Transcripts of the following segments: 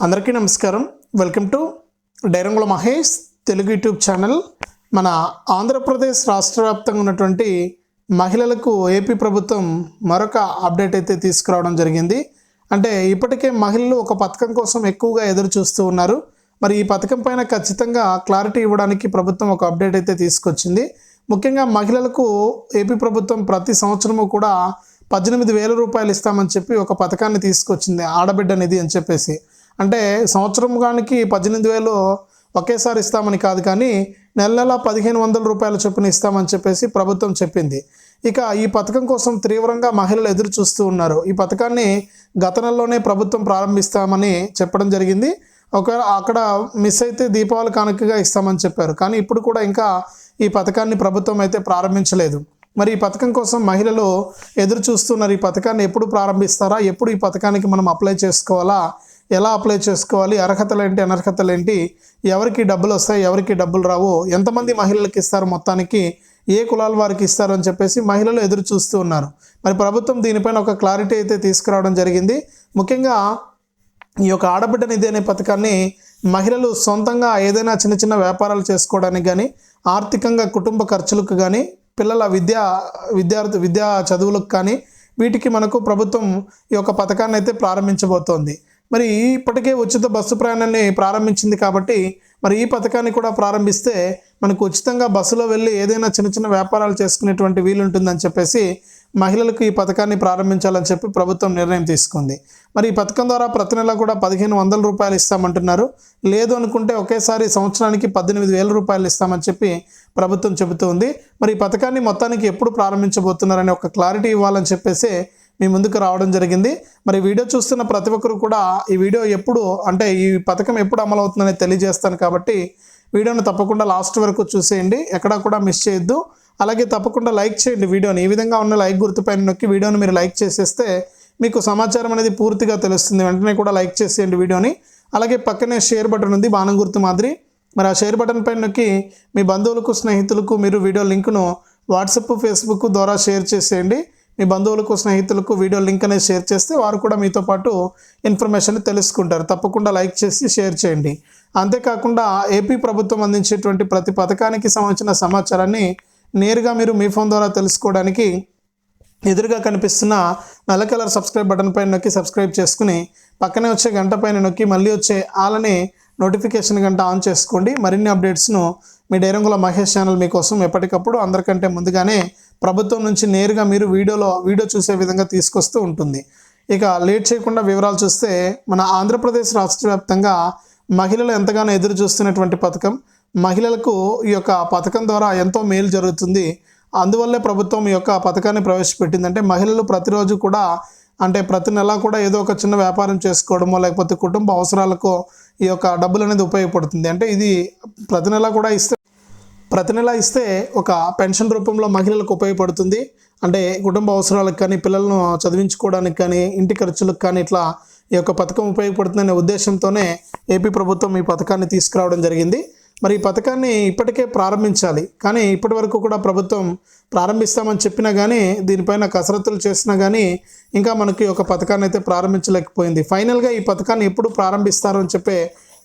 అందరికీ నమస్కారం. Welcome to డైరంగుల మహేష్ తెలుగు యూట్యూబ్ ఛానల్. మన ఆంధ్రప్రదేశ్ రాష్ట్ర వ్యాప్తంగా ఉన్నటువంటి మహిళలకు ఏపీ ప్రభుత్వం మరొక అప్డేట్ అయితే తీసుకురావడం జరిగింది. అంటే ఇప్పటికే మహిళలు ఒక పథకం కోసం ఎక్కువగా ఎదురు చూస్తూ ఉన్నారు. మరి ఈ పథకం పైన ఖచ్చితంగా క్లారిటీ ఇవ్వడానికి ప్రభుత్వం ఒక అప్డేట్ అయితే తీసుకొచ్చింది. ముఖ్యంగా మహిళలకు ఏపీ ప్రభుత్వం ప్రతి సంవత్సరము కూడా పద్దెనిమిది వేల రూపాయలు ఇస్తామని చెప్పి ఒక పథకాన్ని తీసుకొచ్చింది ఆడబిడ్డ నిధి అని చెప్పేసి. అంటే సంవత్సరం కానీ పద్దెనిమిది వేలు ఒకేసారి ఇస్తామని కాదు కానీ నెల నెల పదిహేను వందల రూపాయల చొప్పున ఇస్తామని చెప్పేసి ప్రభుత్వం చెప్పింది. ఇక ఈ పథకం కోసం తీవ్రంగా మహిళలు ఎదురు చూస్తూ ఉన్నారు. ఈ పథకాన్ని గత నెలలోనే ప్రభుత్వం ప్రారంభిస్తామని చెప్పడం జరిగింది. ఒక అక్కడ మిస్ అయితే దీపావళి కానుకగా ఇస్తామని చెప్పారు. కానీ ఇప్పుడు కూడా ఇంకా ఈ పథకాన్ని ప్రభుత్వం అయితే ప్రారంభించలేదు. మరి ఈ పథకం కోసం మహిళలు ఎదురు చూస్తున్నారు. ఈ పథకాన్ని ఎప్పుడు ప్రారంభిస్తారా? ఎప్పుడు ఈ పథకానికి మనం అప్లై చేసుకోవాలా? ఎలా అప్లై చేసుకోవాలి? అర్హతలు ఏంటి అనర్హతలు ఏంటి ఎవరికి డబ్బులు వస్తాయి ఎవరికి డబ్బులు రావు? ఎంతమంది మహిళలకు ఇస్తారు మొత్తానికి? ఏ కులాల వారికి ఇస్తారు అని చెప్పేసి మహిళలు ఎదురు చూస్తూ ఉన్నారు. మరి ప్రభుత్వం దీనిపైన ఒక క్లారిటీ అయితే తీసుకురావడం జరిగింది. ముఖ్యంగా ఈ యొక్క ఆడబిడ్డ నిధి అనే పథకాన్ని మహిళలు సొంతంగా ఏదైనా చిన్న చిన్న వ్యాపారాలు చేసుకోవడానికి కానీ ఆర్థికంగా కుటుంబ ఖర్చులకు కానీ పిల్లల విద్యా విద్యార్థి విద్యా చదువులకు కానీ వీటికి మనకు ప్రభుత్వం ఈ యొక్క పథకాన్ని అయితే ప్రారంభించబోతోంది. మరి ఇప్పటికే ఉచిత బస్సు ప్రయాణాన్ని ప్రారంభించింది కాబట్టి మరి ఈ పథకాన్ని కూడా ప్రారంభిస్తే మనకు ఉచితంగా బస్సులో వెళ్ళి ఏదైనా చిన్న చిన్న వ్యాపారాలు చేసుకునేటువంటి వీలుంటుందని చెప్పేసి మహిళలకు ఈ పథకాన్ని ప్రారంభించాలని చెప్పి ప్రభుత్వం నిర్ణయం తీసుకుంది. మరి ఈ పథకం ద్వారా ప్రతి నెల కూడా పదిహేను వందల రూపాయలు ఇస్తామంటున్నారు. లేదు అనుకుంటే ఒకేసారి సంవత్సరానికి పద్దెనిమిది వేల రూపాయలు ఇస్తామని చెప్పి ప్రభుత్వం చెబుతోంది మరి ఈ పథకాన్ని మొత్తానికి ఎప్పుడు ప్రారంభించబోతున్నారని ఒక క్లారిటీ ఇవ్వాలని చెప్పేసి మీ ముందుకు రావడం జరిగింది. మరి వీడియో చూస్తున్న ప్రతి ఒక్కరు కూడా ఈ వీడియో ఎప్పుడు అంటే ఈ పథకం ఎప్పుడు అమలు అవుతుందని తెలియజేస్తాను కాబట్టి వీడియోను తప్పకుండా లాస్ట్ వరకు చూసేయండి. ఎక్కడా కూడా మిస్ చేయొద్దు. అలాగే తప్పకుండా లైక్ చేయండి వీడియోని. ఈ విధంగా ఉన్న లైక్ గుర్తుపైన నొక్కి వీడియోని మీరు లైక్ చేసేస్తే మీకు సమాచారం అనేది పూర్తిగా తెలుస్తుంది. వెంటనే కూడా లైక్ చేసేయండి వీడియోని. అలాగే పక్కనే షేర్ బటన్ ఉంది బాణం గుర్తు మాదిరి. మరి ఆ షేర్ బటన్ పైన నొక్కి మీ బంధువులకు స్నేహితులకు మీరు వీడియో లింకును వాట్సాప్ ఫేస్బుక్ ద్వారా షేర్ చేసేయండి. మీ బంధువులకు స్నేహితులకు వీడియో లింక్ అనేది షేర్ చేస్తే వారు కూడా మీతో పాటు ఇన్ఫర్మేషన్ తెలుసుకుంటారు. తప్పకుండా లైక్ చేసి షేర్ చేయండి. అంతేకాకుండా ఏపీ ప్రభుత్వం అందించేటువంటి ప్రతి పథకానికి సంబంధించిన సమాచారాన్ని నేరుగా మీరు మీ ఫోన్ ద్వారా తెలుసుకోవడానికి ఎదురుగా కనిపిస్తున్న నల్ల కలర్ సబ్స్క్రైబ్ బటన్ పైన నొక్కి సబ్స్క్రైబ్ చేసుకుని పక్కనే వచ్చే గంట పైన నొక్కి మళ్ళీ వచ్చే వాళ్ళని నోటిఫికేషన్ గంట ఆన్ చేసుకోండి. మరిన్ని అప్డేట్స్ను మీ డైరంగుల మహేష్ ఛానల్ మీకోసం ఎప్పటికప్పుడు అందరికంటే ముందుగానే ప్రభుత్వం నుంచి నేరుగా మీరు వీడియోలో వీడియో చూసే విధంగా తీసుకొస్తూ ఉంటుంది. ఇక లేట్ చేయకుండా వివరాలు చూస్తే మన ఆంధ్రప్రదేశ్ రాష్ట్ర వ్యాప్తంగా మహిళలు ఎంతగానో ఎదురు చూస్తున్నటువంటి పథకం. మహిళలకు ఈ యొక్క పథకం ద్వారా ఎంతో మేలు జరుగుతుంది. అందువల్లే ప్రభుత్వం ఈ యొక్క పథకాన్ని ప్రవేశపెట్టింది అంటే మహిళలు ప్రతిరోజు కూడా అంటే ప్రతి నెల కూడా ఏదో ఒక చిన్న వ్యాపారం చేసుకోవడమో లేకపోతే కుటుంబ అవసరాలకు ఈ యొక్క డబ్బులు అనేది ఉపయోగపడుతుంది. అంటే ఇది ప్రతి నెల కూడా ఇస్తే ప్రతి నెల ఇస్తే ఒక పెన్షన్ రూపంలో మహిళలకు ఉపయోగపడుతుంది. అంటే కుటుంబ అవసరాలకు కానీ పిల్లలను చదివించుకోవడానికి కానీ ఇంటి ఖర్చులకు కానీ ఇట్లా ఈ యొక్క పథకం ఉపయోగపడుతుందనే ఉద్దేశంతోనే ఏపీ ప్రభుత్వం ఈ పథకాన్ని తీసుకురావడం జరిగింది. మరి ఈ పథకాన్ని ఇప్పటికే ప్రారంభించాలి. కానీ ఇప్పటి వరకు కూడా ప్రభుత్వం ప్రారంభిస్తామని చెప్పినా కానీ దీనిపైన కసరత్తులు చేసినా కానీ ఇంకా మనకి ఒక పథకాన్ని అయితే ప్రారంభించలేకపోయింది. ఫైనల్గా ఈ పథకాన్ని ఎప్పుడు ప్రారంభిస్తారు అని చెప్పే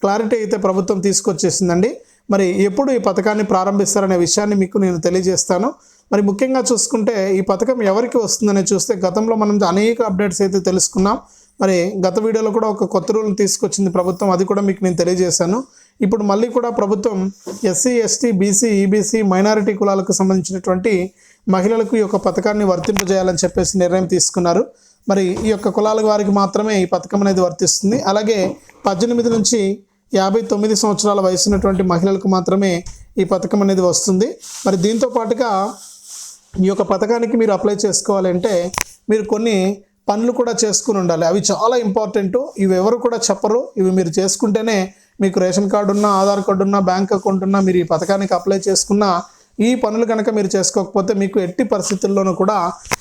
క్లారిటీ అయితే ప్రభుత్వం తీసుకొచ్చేసిందండి. మరి ఎప్పుడు ఈ పథకాన్ని ప్రారంభిస్తారనే విషయాన్ని మీకు నేను తెలియజేస్తాను. మరి ముఖ్యంగా చూసుకుంటే ఈ పథకం ఎవరికి వస్తుందని చూస్తే గతంలో మనం అనేక అప్డేట్స్ అయితే తెలుసుకున్నాం. మరి గత వీడియోలో కూడా ఒక కొత్త రూల్ని తీసుకొచ్చింది ప్రభుత్వం అది కూడా మీకు నేను తెలియజేశాను. ఇప్పుడు మళ్ళీ కూడా ప్రభుత్వం SC ST BC EBC minority కులాలకు సంబంధించినటువంటి మహిళలకు ఈ యొక్క పథకాన్ని వర్తింపజేయాలని చెప్పేసి నిర్ణయం తీసుకున్నారు. మరి ఈ యొక్క కులాల వారికి మాత్రమే ఈ పథకం అనేది వర్తిస్తుంది. అలాగే పద్దెనిమిది నుంచి యాభై తొమ్మిది సంవత్సరాల వయసున్నటువంటి మహిళలకు మాత్రమే ఈ పథకం అనేది వస్తుంది. మరి దీంతో పాటుగా ఈ యొక్క పథకానికి మీరు అప్లై చేసుకోవాలంటే మీరు కొన్ని పనులు కూడా చేసుకుని ఉండాలి. అవి చాలా ఇంపార్టెంట్ ఇవి ఎవరు కూడా చెప్పరు. ఇవి మీరు చేసుకుంటేనే మీకు రేషన్ కార్డు ఉన్నా ఆధార్ కార్డు ఉన్నా బ్యాంక్ అకౌంట్ ఉన్నా మీరు ఈ పథకానికి అప్లై చేసుకున్న ఈ పనులు కనుక మీరు చేసుకోకపోతే మీకు ఎట్టి పరిస్థితుల్లోనూ కూడా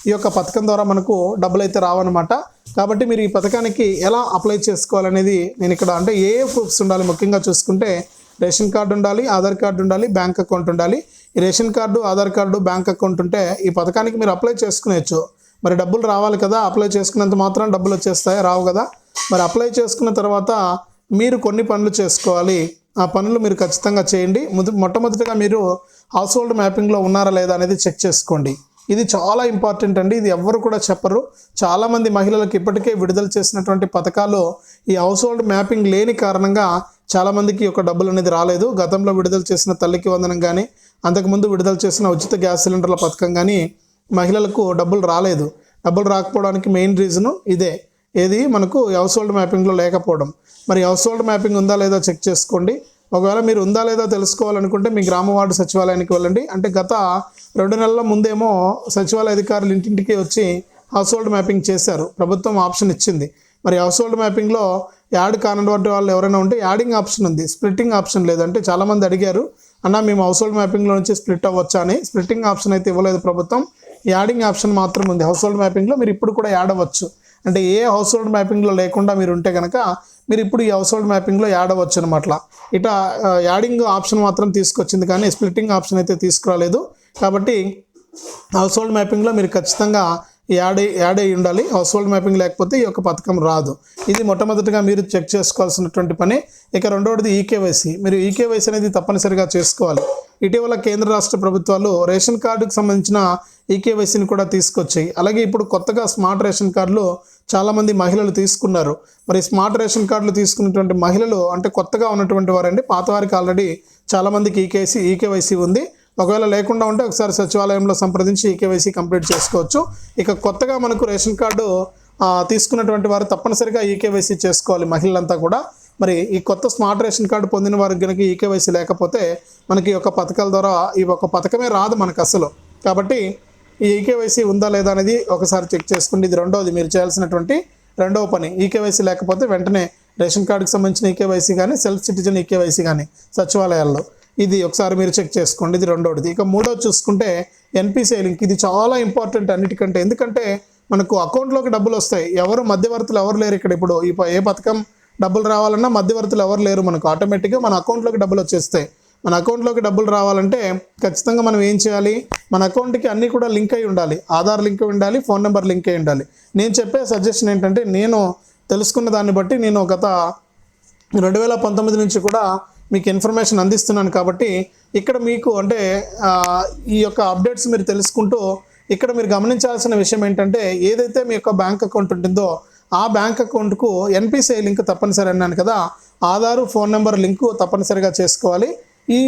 ఈ యొక్క పథకం ద్వారా మనకు డబ్బులు అయితే రావన్నమాట. కాబట్టి మీరు ఈ పథకానికి ఎలా అప్లై చేసుకోవాలనేది నేను ఇక్కడ అంటే ఏ ప్రూఫ్స్ ఉండాలి ముఖ్యంగా చూసుకుంటే రేషన్ కార్డు ఉండాలి ఆధార్ కార్డు ఉండాలి బ్యాంక్ అకౌంట్ ఉండాలి. ఈ ration card Aadhaar card bank account ఉంటే ఈ పథకానికి మీరు అప్లై చేసుకునేచ్చు మరి డబ్బులు రావాలి కదా అప్లై చేసుకున్నంత మాత్రం డబ్బులు వచ్చేస్తాయి? రావు కదా. మరి అప్లై చేసుకున్న తర్వాత మీరు కొన్ని పనులు చేసుకోవాలి. ఆ పనులు మీరు ఖచ్చితంగా చేయండి. మొట్టమొదటిగా మీరు హౌస్ హోల్డ్ మ్యాపింగ్లో ఉన్నారా లేదా అనేది చెక్ చేసుకోండి. ఇది చాలా ఇంపార్టెంట్ అండి. ఇది ఎవ్వరు కూడా చెప్పరు. చాలామంది మహిళలకు ఇప్పటికే విడుదల చేసినటువంటి పథకాలు ఈ హౌస్ హోల్డ్ మ్యాపింగ్ లేని కారణంగా చాలామందికి ఒక డబ్బులు అనేది రాలేదు. గతంలో విడుదల చేసిన తల్లికి వందనం కానీ అంతకుముందు విడుదల చేసిన ఉచిత గ్యాస్ సిలిండర్ల పథకం కానీ మహిళలకు డబ్బులు రాలేదు. డబ్బులు రాకపోవడానికి మెయిన్ రీజను ఇదే. ఏది? మనకు హౌస్ హోల్డ్ మ్యాపింగ్లో లేకపోవడం. మరి హౌస్ హోల్డ్ మ్యాపింగ్ ఉందా లేదా చెక్ చేసుకోండి. ఒకవేళ మీరు ఉందా లేదా తెలుసుకోవాలనుకుంటే మీ గ్రామ వార్డు సచివాలయానికి వెళ్ళండి. అంటే గత రెండు నెలల ముందేమో సచివాలయ అధికారులు ఇంటింటికి వచ్చి హౌస్ హోల్డ్ మ్యాపింగ్ చేశారు. ప్రభుత్వం ఆప్షన్ ఇచ్చింది. మరి హౌస్ హోల్డ్ మ్యాపింగ్లో యాడ్ కానటువంటి వాళ్ళు ఎవరైనా ఉంటే యాడింగ్ ఆప్షన్ ఉంది. స్ప్లిట్టింగ్ ఆప్షన్ లేదంటే చాలామంది అడిగారు అన్న మేము హౌస్ హోల్డ్ మ్యాపింగ్లో నుంచి స్ప్లిట్ అవ్వచ్చా? అని. స్ప్లిట్టింగ్ ఆప్షన్ అయితే ఇవ్వలేదు ప్రభుత్వం. యాడింగ్ ఆప్షన్ మాత్రం ఉంది. హౌస్ హోల్డ్ మ్యాపింగ్లో మీరు ఇప్పుడు కూడా యాడ్ అవ్వచ్చు. అంటే ఏ హౌస్ హోల్డ్ మ్యాపింగ్లో లేకుండా మీరు ఉంటే కనుక మీరు ఇప్పుడు ఈ హౌస్ హోల్డ్ మ్యాపింగ్లో యాడ్ అవ్వచ్చు అనమాట ఇట యాడింగ్ ఆప్షన్ మాత్రం తీసుకొచ్చింది కానీ స్ప్లిట్టింగ్ ఆప్షన్ అయితే తీసుకురాలేదు. కాబట్టి హౌస్ హోల్డ్ మ్యాపింగ్లో మీరు ఖచ్చితంగా యాడ్ యాడ్ అయి ఉండాలి. హౌస్ హోల్డ్ మ్యాపింగ్ లేకపోతే ఈ యొక్క పథకం రాదు. ఇది మొట్టమొదటిగా మీరు చెక్ చేసుకోవాల్సినటువంటి పని. ఇక రెండవది ఈకేవైసీ మీరు ఈకేవైసీ అనేది తప్పనిసరిగా చేసుకోవాలి. ఇటీవల కేంద్ర రాష్ట్ర ప్రభుత్వాలు రేషన్ కార్డుకు సంబంధించిన ఈకేవైసీని కూడా తీసుకొచ్చాయి. అలాగే ఇప్పుడు కొత్తగా స్మార్ట్ రేషన్ కార్డులు చాలామంది మహిళలు తీసుకున్నారు. మరి స్మార్ట్ రేషన్ కార్డులు తీసుకున్నటువంటి మహిళలు అంటే కొత్తగా ఉన్నటువంటి వారండి. పాత వారికి ఆల్రెడీ చాలామందికి ఈకేసీ ఈకేవైసీ ఉంది. ఒకవేళ లేకుండా ఉంటే ఒకసారి సచివాలయంలో సంప్రదించి ఈకేవైసీ కంప్లీట్ చేసుకోవచ్చు. ఇక కొత్తగా మనకు రేషన్ కార్డు తీసుకున్నటువంటి వారు తప్పనిసరిగా ఈకేవైసీ చేసుకోవాలి మహిళలంతా కూడా. మరి ఈ కొత్త స్మార్ట్ రేషన్ కార్డు పొందిన వారికి కనుక ఈకేవైసీ లేకపోతే మనకి ఈ యొక్క పథకాల ద్వారా ఈ ఒక పథకమే రాదు మనకు అసలు. కాబట్టి ఈ ఈకేవైసీ ఉందా లేదా అనేది ఒకసారి చెక్ చేసుకోండి. ఇది రెండవది మీరు చేయాల్సినటువంటి రెండవ పని. ఈకేవైసీ లేకపోతే వెంటనే రేషన్ కార్డుకి సంబంధించిన ఈకేవైసీ కానీ సెల్ఫ్ సిటిజన్ ఈకేవైసీ కానీ సచివాలయాల్లో. ఇది ఒకసారి మీరు చెక్ చేసుకోండి ఇది రెండోది. ఇక మూడోది చూసుకుంటే ఎన్పిసిఐ లింక్ ఇది చాలా ఇంపార్టెంట్ అన్నిటికంటే. ఎందుకంటే మనకు అకౌంట్లోకి డబ్బులు వస్తాయి. ఎవరు మధ్యవర్తులు ఎవరు లేరు ఇక్కడ. ఇప్పుడు ఈ ఏ పథకం డబ్బులు రావాలన్నా మధ్యవర్తులు ఎవరు లేరు మనకు. ఆటోమేటిక్గా మన అకౌంట్లోకి డబ్బులు వచ్చేస్తాయి. మన అకౌంట్లోకి డబ్బులు రావాలంటే ఖచ్చితంగా మనం ఏం చేయాలి? మన అకౌంట్కి అన్నీ కూడా లింక్ అయి ఉండాలి. ఆధార్ లింక్ అయి ఉండాలి ఫోన్ నెంబర్ లింక్ అయి ఉండాలి. నేను చెప్పే సజెషన్ ఏంటంటే నేను తెలుసుకున్న దాన్ని బట్టి నేను గత రెండు వేల పంతొమ్మిది నుంచి కూడా మీకు ఇన్ఫర్మేషన్ అందిస్తున్నాను కాబట్టి ఇక్కడ మీకు అంటే ఈ యొక్క అప్డేట్స్ మీరు తెలుసుకుంటూ ఇక్కడ మీరు గమనించాల్సిన విషయం ఏంటంటే ఏదైతే మీ యొక్క బ్యాంక్ అకౌంట్ ఉంటుందో ఆ బ్యాంక్ అకౌంట్కు ఎన్పిసిఐ లింక్ తప్పనిసరి అన్నాను కదా ఆధారు ఫోన్ నెంబర్ లింకు తప్పనిసరిగా చేసుకోవాలి. ఈ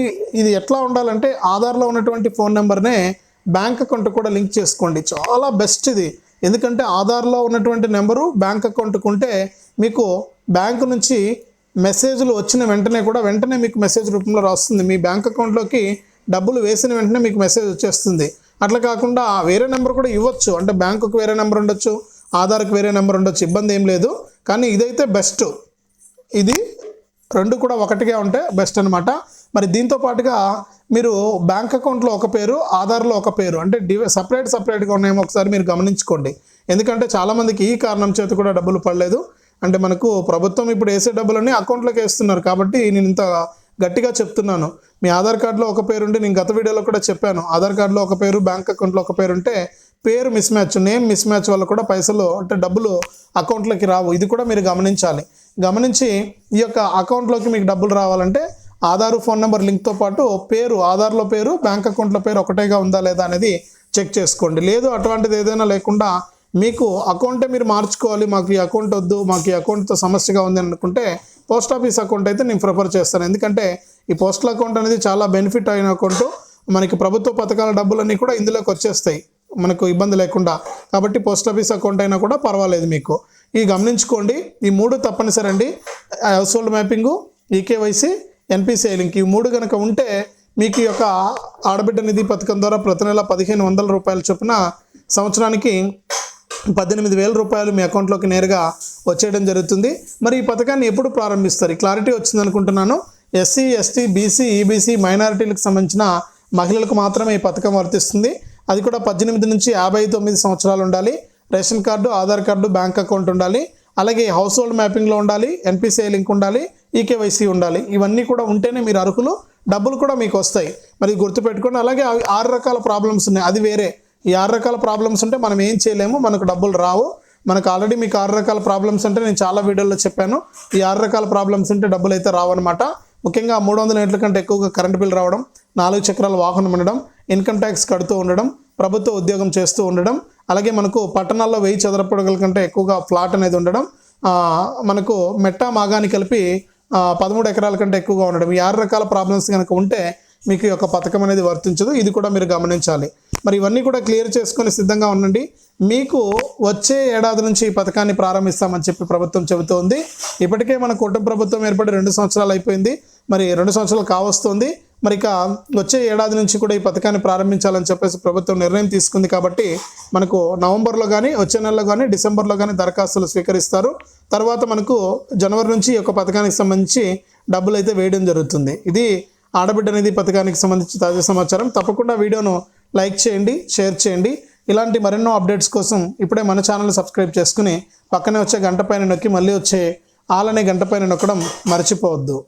ఇది ఎట్లా ఉండాలంటే ఆధార్లో ఉన్నటువంటి ఫోన్ నెంబర్నే బ్యాంక్ అకౌంట్ కూడా లింక్ చేసుకోండి. చాలా బెస్ట్ ఇది. ఎందుకంటే ఆధార్లో ఉన్నటువంటి నెంబరు బ్యాంక్ అకౌంట్కు ఉంటే మీకు బ్యాంకు నుంచి మెసేజ్లు వచ్చిన వెంటనే కూడా వెంటనే మీకు మెసేజ్ రూపంలో రాస్తుంది. మీ బ్యాంక్ అకౌంట్లోకి డబ్బులు వేసిన వెంటనే మీకు మెసేజ్ వచ్చేస్తుంది. అట్లా కాకుండా వేరే నెంబర్ కూడా ఇవ్వచ్చు. అంటే బ్యాంకుకు వేరే నెంబర్ ఉండొచ్చు ఆధార్కి వేరే నెంబర్ ఉండొచ్చు ఇబ్బంది ఏం లేదు. కానీ ఇదైతే బెస్ట్. ఇది రెండు కూడా ఒకటిగా ఉంటే బెస్ట్ అనమాట మరి దీంతో పాటుగా మీరు బ్యాంక్ అకౌంట్లో ఒక పేరు ఆధార్లో ఒక పేరు అంటే డివ సపరేట్ సపరేట్గా ఉన్నాయేమో ఒకసారి మీరు గమనించుకోండి. ఎందుకంటే చాలామందికి ఈ కారణం చేత కూడా డబ్బులు పడలేదు. అంటే మనకు ప్రభుత్వం ఇప్పుడు వేసే డబ్బులన్నీ అకౌంట్లోకి వేస్తున్నారు కాబట్టి నేను ఇంత గట్టిగా చెప్తున్నాను. మీ ఆధార్ కార్డులో ఒక పేరు ఉంటే నేను గత వీడియోలో కూడా చెప్పాను. ఆధార్ కార్డులో ఒక పేరు బ్యాంక్ అకౌంట్లో ఒక పేరు ఉంటే పేరు mismatch name mismatch వల్ల కూడా పైసలు అంటే డబ్బులు అకౌంట్లోకి రావు. ఇది కూడా మీరు గమనించాలి. గమనించి ఈ యొక్క అకౌంట్లోకి మీకు డబ్బులు రావాలంటే ఆధార్ ఫోన్ నెంబర్ లింక్తో పాటు పేరు ఆధార్లో పేరు బ్యాంక్ అకౌంట్లో పేరు ఒకటేగా ఉందా లేదా అనేది చెక్ చేసుకోండి. లేదు అటువంటిది ఏదైనా లేకుండా మీకు అకౌంటే మీరు మార్చుకోవాలి మాకు ఈ అకౌంట్ వద్దు మాకు ఈ అకౌంట్తో సమస్యగా ఉంది అనుకుంటే పోస్ట్ ఆఫీస్ అకౌంట్ అయితే నేను ప్రిఫర్ చేస్తాను. ఎందుకంటే ఈ పోస్టల్ అకౌంట్ అనేది చాలా బెనిఫిట్ అయిన అకౌంట్ మనకి ప్రభుత్వ పథకాల డబ్బులన్నీ కూడా ఇందులోకి వచ్చేస్తాయి. మనకు ఇబ్బంది లేకుండా. కాబట్టి పోస్ట్ ఆఫీస్ అకౌంట్ అయినా కూడా పర్వాలేదు మీకు. ఈ గమనించుకోండి. ఈ మూడు తప్పనిసరి అండి. Household mapping eKYC NPCI link ఈ మూడు కనుక ఉంటే మీకు ఈ యొక్క ఆడబిడ్డ నిధి పథకం ద్వారా ప్రతి నెల పదిహేను వందల రూపాయల చొప్పున సంవత్సరానికి పద్దెనిమిది వేల రూపాయలు మీ అకౌంట్లోకి నేరుగా వచ్చేయడం జరుగుతుంది. మరి ఈ పథకాన్ని ఎప్పుడు ప్రారంభిస్తారు? క్లారిటీ వచ్చింది అనుకుంటున్నాను ఎస్సీ ఎస్టీ బీసీ ఈబీసీ మైనారిటీలకు సంబంధించిన మహిళలకు మాత్రమే ఈ పథకం వర్తిస్తుంది. అది కూడా పద్దెనిమిది నుంచి యాభై తొమ్మిది సంవత్సరాలు ఉండాలి. Ration card Aadhaar card bank account ఉండాలి. అలాగే హౌస్ హోల్డ్ మ్యాపింగ్లో ఉండాలి. ఎన్పిసిఐ లింక్ ఉండాలి. ఈకేవైసీ ఉండాలి. ఇవన్నీ కూడా ఉంటేనే మీరు అర్హులు. డబ్బులు కూడా మీకు వస్తాయి. మరి గుర్తుపెట్టుకోండి. అలాగే ఆరు రకాల ప్రాబ్లమ్స్ ఉన్నాయి. అది వేరే. ఈ ఆరు రకాల ప్రాబ్లమ్స్ ఉంటే మనం ఏం చేయలేము మనకు డబ్బులు రావు. మనకు ఆల్రెడీ మీకు ఆరు రకాల ప్రాబ్లమ్స్ అంటే నేను చాలా వీడియోలో చెప్పాను. ఈ ఆరు రకాల ప్రాబ్లమ్స్ ఉంటే డబ్బులు అయితే రావన్నమాట. ముఖ్యంగా మూడు వందల యూనిట్ల కంటే ఎక్కువగా కరెంట్ బిల్ రావడం నాలుగు చక్రాల వాహనం ఉండడం ఇన్కమ్ ట్యాక్స్ కడుతూ ఉండడం ప్రభుత్వ ఉద్యోగం చేస్తూ ఉండడం అలాగే మనకు పట్టణాల్లో వెయ్యి చదరపడగల కంటే ఎక్కువగా ఫ్లాట్ అనేది ఉండడం మనకు మెట్ట మాగాని కలిపి పదమూడు ఎకరాల కంటే ఎక్కువగా ఉండడం. ఈ ఆరు రకాల ప్రాబ్లమ్స్ కనుక ఉంటే మీకు ఈ యొక్క పథకం అనేది వర్తించదు. ఇది కూడా మీరు గమనించాలి. మరి ఇవన్నీ కూడా క్లియర్ చేసుకొని సిద్ధంగా ఉండండి. మీకు వచ్చే ఏడాది నుంచి ఈ పథకాన్ని ప్రారంభిస్తామని చెప్పి ప్రభుత్వం చెబుతోంది. ఇప్పటికే మన కుటుంబ ప్రభుత్వం ఏర్పడి రెండు సంవత్సరాలు అయిపోయింది. మరి రెండు సంవత్సరాలు కావస్తుంది. మరి ఇక వచ్చే ఏడాది నుంచి కూడా ఈ పథకాన్ని ప్రారంభించాలని చెప్పేసి ప్రభుత్వం నిర్ణయం తీసుకుంది కాబట్టి మనకు నవంబర్లో కానీ వచ్చే నెలలో కానీ డిసెంబర్లో కానీ దరఖాస్తులు స్వీకరిస్తారు. తర్వాత మనకు జనవరి నుంచి ఈ యొక్క పథకానికి సంబంధించి డబ్బులు అయితే వేయడం జరుగుతుంది. ఇది ఆడబిడ్డ అనేది పథకానికి సంబంధించి తాజా సమాచారం. తప్పకుండా వీడియోను లైక్ చేయండి షేర్ చేయండి. ఇలాంటి మరెన్నో అప్డేట్స్ కోసం ఇప్పుడే మన ఛానల్ సబ్స్క్రైబ్ చేసుకుని పక్కనే వచ్చే గంట పైన నొక్కి మళ్ళీ వచ్చే ఆలనే గంట పైన నొక్కడం మర్చిపోవద్దు.